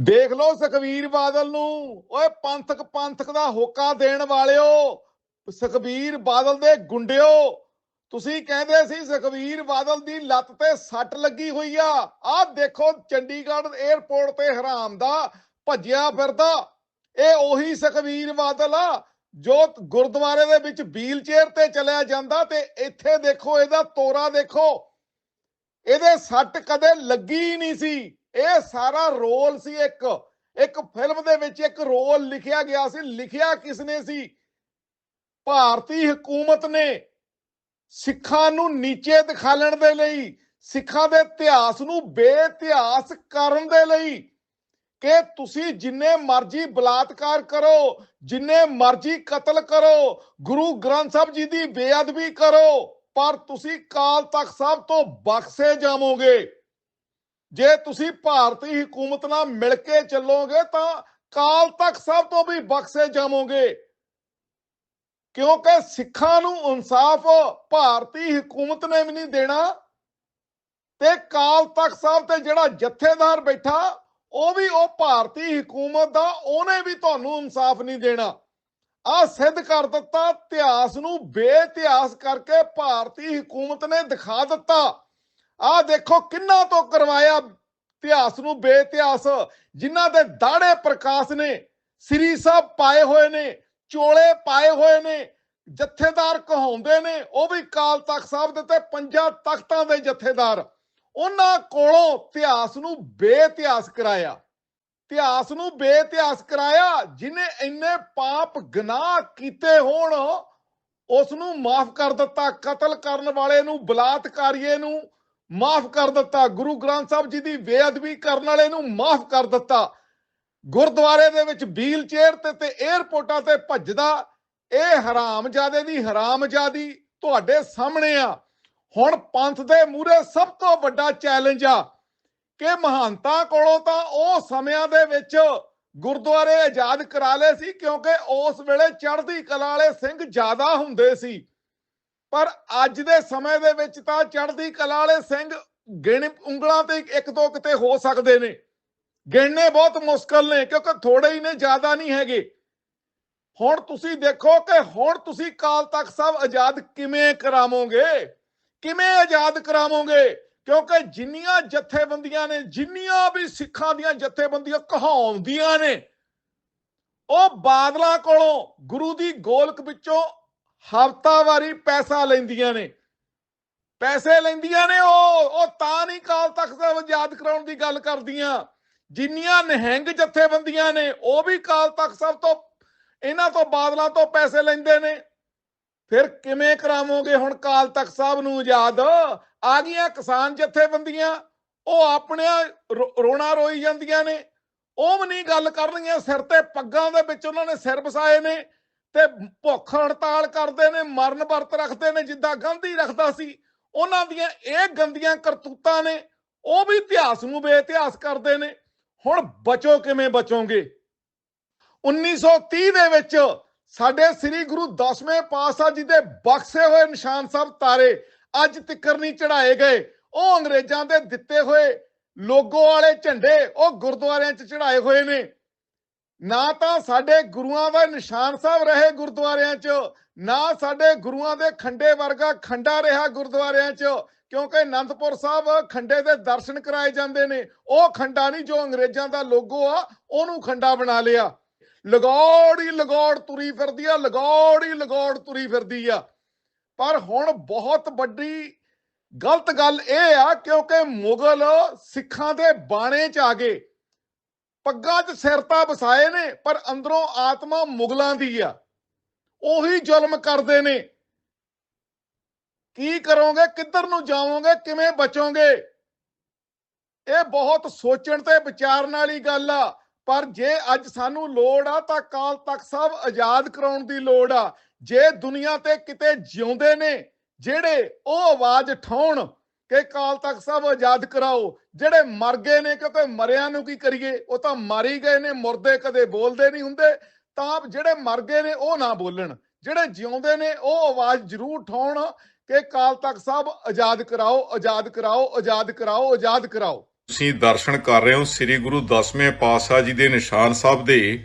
ਦੇਖ ਲਓ ਸੁਖਵੀਰ ਬਾਦਲ ਨੂੰ। ਓਏ ਪੰਥਕ ਪੰਥਕ ਦਾ ਹੋਕਾ ਦੇਣ ਵਾਲਿਓ ਸੁਖਵੀਰ ਬਾਦਲ ਦੇ ਗੁੰਡਿਓ, ਤੁਸੀਂ ਕਹਿੰਦੇ ਸੀ ਸੁਖਵੀਰ ਬਾਦਲ ਦੀ ਲੱਤ ਤੇ ਸੱਟ ਲੱਗੀ ਹੋਈ ਆ। ਆਹ ਦੇਖੋ ਚੰਡੀਗੜ੍ਹ 에ਅਰਪੋਰਟ ਤੇ ਹਰਾਮ ਦਾ, ਭੱਜਿਆ ਫਿਰਦਾ। ਇਹ ਉਹੀ ਸੁਖਵੀਰ ਬਾਦਲ ਆ, ਜੋ ਗੁਰਦੁਆਰੇ ਦੇ ਵਿੱਚ ਵੀਲ ਚੇਅਰ ਤੇ ਚਲਿਆ ਜਾਂਦਾ ਤੇ ਇੱਥੇ ਦੇਖੋ ਇਹਦਾ ਤੋਰਾ ਦੇਖੋ। ਇਹਦੇ ਸੱਟ ਕਦੇ ਲੱਗੀ ਹੀ ਨਹੀਂ ਸੀ। ਇਹ ਸਾਰਾ ਰੋਲ ਸੀ ਇੱਕ ਇੱਕ ਫਿਲਮ ਦੇ ਵਿੱਚ ਇੱਕ ਰੋਲ ਲਿਖਿਆ ਗਿਆ ਸੀ, ਲਿਖਿਆ ਕਿਸ ਨੇ ਸੀ? ਭਾਰਤੀ ਹਕੂਮਤ ਨੇ ਸਿੱਖਾਂ ਨੂੰ ਨੀਚੇ ਦਿਖਾਲਣ ਦੇ ਲਈ, ਸਿੱਖਾਂ ਦੇ ਇਤਿਹਾਸ ਨੂੰ ਬੇਇਤਿਹਾਸ ਕਰਨ ਦੇ ਲਈ ਕਿ ਤੁਸੀਂ ਜਿੰਨੇ ਮਰਜ਼ੀ ਬਲਾਤਕਾਰ ਕਰੋ, ਜਿੰਨੇ ਮਰਜ਼ੀ ਕਤਲ ਕਰੋ, ਗੁਰੂ ਗ੍ਰੰਥ ਸਾਹਿਬ ਜੀ ਦੀ ਬੇਅਦਬੀ ਕਰੋ, ਪਰ ਤੁਸੀਂ ਕਾਲ ਤਖ਼ਤ ਸਾਹਿਬ ਤੋਂ ਬਖਸ਼ੇ ਜਾਵੋਗੇ। ਜੇ ਤੁਸੀਂ ਭਾਰਤੀ ਹਕੂਮਤ ਨਾਲ ਮਿਲ ਕੇ ਚੱਲੋਗੇ ਤਾਂ ਕਾਲ ਤੱਕ ਸਾਹਿਬ ਤੋਂ ਵੀ ਬਖਸ਼ੇ ਜਾਵੋਗੇ। ਕਿਉਂਕਿ ਸਿੱਖਾਂ ਨੂੰ ਇਨਸਾਫ ਭਾਰਤੀ ਹਕੂਮਤ ਨੇ ਵੀ ਨਹੀਂ ਦੇਣਾ ਤੇ ਕਾਲ ਤੱਕ ਸਾਹਿਬ ਤੇ ਜਿਹੜਾ ਜਥੇਦਾਰ ਬੈਠਾ, ਉਹ ਵੀ ਉਹ ਭਾਰਤੀ ਹਕੂਮਤ ਦਾ, ਉਹਨੇ ਵੀ ਤੁਹਾਨੂੰ ਇਨਸਾਫ ਨਹੀਂ ਦੇਣਾ। ਆ ਸਿੱਧ ਕਰ ਦਿੱਤਾ, ਇਤਿਹਾਸ ਨੂੰ ਬੇਇਤਿਹਾਸ ਕਰਕੇ ਭਾਰਤੀ ਹਕੂਮਤ ਨੇ ਦਿਖਾ ਦਿੱਤਾ। ਆ ਦੇਖੋ ਕਿੰਨਾ ਤੋਂ ਕਰਵਾਇਆ ਇਤਿਹਾਸ ਨੂੰ ਬੇਇਤਿਹਾਸ। ਜਿਨ੍ਹਾਂ ਦੇ ਦਾੜੇ ਪ੍ਰਕਾਸ਼ ਨੇ, ਸ੍ਰੀ ਸਾਹਿਬ ਪਾਏ ਹੋਏ ਨੇ, ਚੋਲੇ ਪਾਏ ਹੋਏ ਨੇ, ਜਥੇਦਾਰ ਕਹਾਉਂਦੇ ਨੇ, ਉਹ ਵੀ ਕਾਲ ਤਖਤ ਸਾਹਿਬ ਦੇ ਤੇ ਪੰਜਾਂ ਤਖਤਾਂ ਦੇ ਜਥੇਦਾਰ। ਉਹਨਾਂ ਕੋਲੋਂ ਇਤਿਹਾਸ ਨੂੰ ਬੇਇਤਿਹਾਸ ਕਰਾਇਆ। ਇਤਿਹਾਸ ਨੂੰ ਬੇਇਤਿਹਾਸ ਕਰਾਇਆ, ਜਿਨੇ ਇੰਨੇ ਪਾਪ ਗੁਨਾਹ ਕੀਤੇ ਹੋਣ ਉਸ ਨੂੰ ਮਾਫ ਕਰ ਦਿੱਤਾ, ਕਤਲ ਕਰਨ ਵਾਲੇ ਨੂੰ, ਬਲਾਤਕਾਰੀਏ ਨੂੰ ਮਾਫ ਕਰ ਦਿੱਤਾ, ਗੁਰੂ ਗ੍ਰੰਥ ਸਾਹਿਬ ਜੀ ਦੀ ਬੇਅਦਬੀ ਕਰਨ ਵਾਲੇ ਨੂੰ ਮਾਫ ਕਰ ਦਿੱਤਾ। ਗੁਰਦੁਆਰੇ ਦੇ ਵਿੱਚ ਵੀਲ ਚੇਅਰ ਤੇ ਤੇ 에ਅਰਪੋਰਟਾਂ ਤੇ ਭੱਜਦਾ, ਇਹ ਹਰਾਮਜ਼ਾਦੇ ਦੀ ਹਰਾਮਜ਼ਾਦੀ ਤੁਹਾਡੇ ਸਾਹਮਣੇ ਆ। ਹੁਣ ਪੰਥ ਦੇ ਮੂਹਰੇ ਸਭ ਤੋਂ ਵੱਡਾ ਚੈਲੰਜ ਆ ਕਿ ਮਹੰਤਾਂ ਕੋਲੋਂ ਤਾਂ ਉਹ ਸਮਿਆਂ ਦੇ ਵਿੱਚ ਗੁਰਦੁਆਰੇ ਆਜ਼ਾਦ ਕਰਾ ਲਏ ਸੀ, ਕਿਉਂਕਿ ਉਸ ਵੇਲੇ ਚੜ੍ਹਦੀ ਕਲਾ ਵਾਲੇ ਸਿੰਘ ਜ਼ਿਆਦਾ ਹੁੰਦੇ ਸੀ। ਪਰ ਅੱਜ ਦੇ ਸਮੇਂ ਦੇ ਵਿੱਚ ਤਾਂ ਚੜ੍ਹਦੀ ਕਲਾ ਵਾਲੇ ਸਿੰਘ ਗਿਣ ਉਂਗਲਾਂ ਤੇ ਇੱਕ ਦੋ ਕਿਤੇ ਹੋ ਸਕਦੇ ਨੇ। ਗਿਣਨੇ ਬਹੁਤ ਮੁਸ਼ਕਲ ਨੇ ਕਿਉਂਕਿ ਥੋੜੇ ਹੀ ਨੇ, ਜ਼ਿਆਦਾ ਨਹੀਂ ਹੈਗੇ। ਹੁਣ ਤੁਸੀਂ ਦੇਖੋ ਕਿ ਹੁਣ ਤੁਸੀਂ ਕਾਲ ਤਖਤ ਸਾਹਿਬ ਆਜ਼ਾਦ ਕਿਵੇਂ ਕਰਾਵੋਗੇ? ਕਿਵੇਂ ਆਜ਼ਾਦ ਕਰਾਵੋਗੇ? ਕਿਉਂਕਿ ਜਿੰਨੀਆਂ ਜਥੇਬੰਦੀਆਂ ਨੇ, ਜਿੰਨੀਆਂ ਵੀ ਸਿੱਖਾਂ ਦੀਆਂ ਜਥੇਬੰਦੀਆਂ ਕਹਾਉਂਦੀਆਂ ਨੇ, ਉਹ ਬਾਦਲਾਂ ਕੋਲੋਂ ਗੁਰੂ ਦੀ ਗੋਲਕ ਵਿੱਚੋਂ ਹਫਤਾਵਾਰੀ ਪੈਸਾ ਲੈਂਦੀਆਂ ਨੇ। ਪੈਸੇ ਲੈਂਦੀਆਂ ਨੇ ਉਹ ਉਹ ਤਾਂ ਨਹੀਂ ਕਾਲ ਤਖਤ ਸਾਹਿਬ ਆਜ਼ਾਦ ਕਰਾਉਣ ਦੀ ਗੱਲ ਕਰਦੀਆਂ। ਜਿੰਨੀਆਂ ਨਿਹੰਗ ਜਥੇਬੰਦੀਆਂ ਨੇ, ਉਹ ਵੀ ਕਾਲ ਤਖਤ ਸਾਹਿਬ ਤੋਂ, ਇਹਨਾਂ ਤੋਂ ਬਾਦਲਾਂ ਤੋਂ ਪੈਸੇ ਲੈਂਦੇ ਨੇ। ਫਿਰ ਕਿਵੇਂ ਕਰਾਵੋਗੇ ਹੁਣ ਕਾਲ ਤਖਤ ਸਾਹਿਬ ਨੂੰ ਆਜ਼ਾਦ ਆ ਗਈਆਂ ਕਿਸਾਨ ਜਥੇਬੰਦੀਆਂ, ਉਹ ਆਪਣੇ ਰੋਣਾ ਰੋਈ ਜਾਂਦੀਆਂ ਨੇ। ਉਹ ਵੀ ਨਹੀਂ ਗੱਲ ਕਰਨਗੀਆਂ, ਸਿਰ ਤੇ ਪੱਗਾਂ ਦੇ ਵਿੱਚ ਉਹਨਾਂ ਨੇ ਸਿਰ ਵਸਾਏ ਨੇ। ਤੇ ਭੁੱਖ ਹੜਤਾਲ ਕਰਦੇ ਨੇ, ਮਰਨ ਵਰਤ ਰੱਖਦੇ ਨੇ, ਜਿੱਦਾਂ ਗਾਂਧੀ ਰੱਖਦਾ ਸੀ। ਉਹਨਾਂ ਦੀਆਂ ਇਹ ਗੰਦੀਆਂ ਕਰਤੂਤਾਂ ਨੇ, ਉਹ ਵੀ ਇਤਿਹਾਸ ਨੂੰ ਬੇਇਤਿਹਾਸ ਕਰਦੇ ਨੇ। ਹੁਣ ਬਚੋ ਕਿਵੇਂ ਬਚੋਗੇ? 1930 ਦੇ ਵਿੱਚ ਸਾਡੇ ਸ੍ਰੀ ਗੁਰੂ ਦਸਵੇਂ ਪਾਤਸ਼ਾਹ ਜੀ ਦੇ ਬਖਸ਼ੇ ਹੋਏ ਨਿਸ਼ਾਨ ਸਾਹਿਬ ਤਾਰੇ ਅੱਜ ਤਿੱਕਰ ਨਹੀਂ ਚੜਾਏ ਗਏ। ਉਹ ਅੰਗਰੇਜ਼ਾਂ ਦੇ ਦਿੱਤੇ ਹੋਏ ਲੋਗੋ ਵਾਲੇ ਝੰਡੇ ਉਹ ਗੁਰਦੁਆਰਿਆਂ 'ਚ ਚੜਾਏ ਹੋਏ ਨੇ। ਨਾ ਤਾਂ ਸਾਡੇ ਗੁਰੂਆਂ ਦਾ ਨਿਸ਼ਾਨ ਸਾਹਿਬ ਰਹੇ ਗੁਰਦੁਆਰਿਆਂ 'ਚ, ਨਾ ਸਾਡੇ ਗੁਰੂਆਂ ਦੇ ਖੰਡੇ ਵਰਗਾ ਖੰਡਾ ਰਿਹਾ ਗੁਰਦੁਆਰਿਆਂ 'ਚ, ਕਿਉਂਕਿ ਅਨੰਦਪੁਰ ਸਾਹਿਬ ਖੰਡੇ ਦੇ ਦਰਸ਼ਨ ਕਰਾਏ ਜਾਂਦੇ ਨੇ। ਉਹ ਖੰਡਾ ਨਹੀਂ ਜੋ ਅੰਗਰੇਜ਼ਾਂ ਦਾ ਲੋਗੋ ਆ, ਉਹਨੂੰ ਖੰਡਾ ਬਣਾ ਲਿਆ। ਲਗੌੜ ਹੀ ਲਗੌੜ ਤੁਰੀ ਫਿਰਦੀ ਆ, ਲਗੌੜ ਹੀ ਲਗੌੜ ਤੁਰੀ ਫਿਰਦੀ ਆ। ਪਰ ਹੁਣ ਬਹੁਤ ਵੱਡੀ ਗਲਤ ਗੱਲ ਇਹ ਆ, ਕਿਉਂਕਿ ਮੁਗਲ ਸਿੱਖਾਂ ਦੇ ਬਾਣੇ ਚ ਆ ਗਏ। ਪੱਗਾਂ 'ਚ ਸਿਰਤਾ ਵਸਾਏ ਨੇ, ਪਰ ਅੰਦਰੋਂ ਆਤਮਾ ਮੁਗਲਾਂ ਦੀ ਆ। ਉਹੀ ਜ਼ੁਲਮ ਕਰਦੇ ਨੇ। ਕੀ ਕਰੋਗੇ, ਕਿੱਧਰ ਨੂੰ ਜਾਵੋਗੇ, ਕਿਵੇਂ ਬਚੋਗੇ? ਇਹ ਬਹੁਤ ਸੋਚਣ ਤੇ ਵਿਚਾਰਨ ਵਾਲੀ ਗੱਲ ਆ। ਪਰ ਜੇ ਅੱਜ ਸਾਨੂੰ ਲੋੜ ਆ, ਤਾਂ ਕਾਲ ਤੱਕ ਸਾਹਿਬ ਆਜ਼ਾਦ ਕਰਾਉਣ ਦੀ ਲੋੜ ਆ। ਜੇ ਦੁਨੀਆ ਤੇ ਕਿਤੇ ਜਿਉਂਦੇ ਨੇ, ਜਿਹੜੇ ਉਹ ਆਵਾਜ਼ ਠਾਉਣ ਕਿ ਕਾਲ ਤੱਕ ਸਭ ਆਜ਼ਾਦ ਕਰਾਓ। ਜਿਹੜੇ ਮਰ ਗਏ ਨੇ, ਕਿਉਂਕਿ ਮਰਿਆਂ ਨੂੰ ਕੀ ਕਰੀਏ? ਉਹ ਤਾਂ ਮਾਰੀ ਗਏ ਨੇ, ਮੁਰਦੇ ਕਦੇ ਬੋਲਦੇ ਨਹੀਂ ਹੁੰਦੇ। ਤਾਂ ਜਿਹੜੇ ਮਰ ਗਏ ਨੇ, ਉਹ ਨਾ ਬੋਲਣ। ਜਿਹੜੇ ਜਿਉਂਦੇ ਨੇ, ਉਹ ਆਵਾਜ਼ ਜ਼ਰੂਰ ਠਾਉਣ ਕਿ ਕਾਲ ਤਖ਼ਤ ਸਾਹਿਬ ਆਜ਼ਾਦ ਕਰਾਓ ਆਜ਼ਾਦ ਕਰਾਓ ਆਜ਼ਾਦ ਕਰਾਓ ਆਜ਼ਾਦ ਕਰਾਓ। ਤੁਸੀਂ ਦਰਸ਼ਨ ਕਰ ਰਹੇ ਹੋ ਸ੍ਰੀ ਗੁਰੂ ਦਸਵੇਂ ਪਾਤਸ਼ਾਹ ਜੀ ਦੇ ਨਿਸ਼ਾਨ ਸਾਹਿਬ ਦੇ।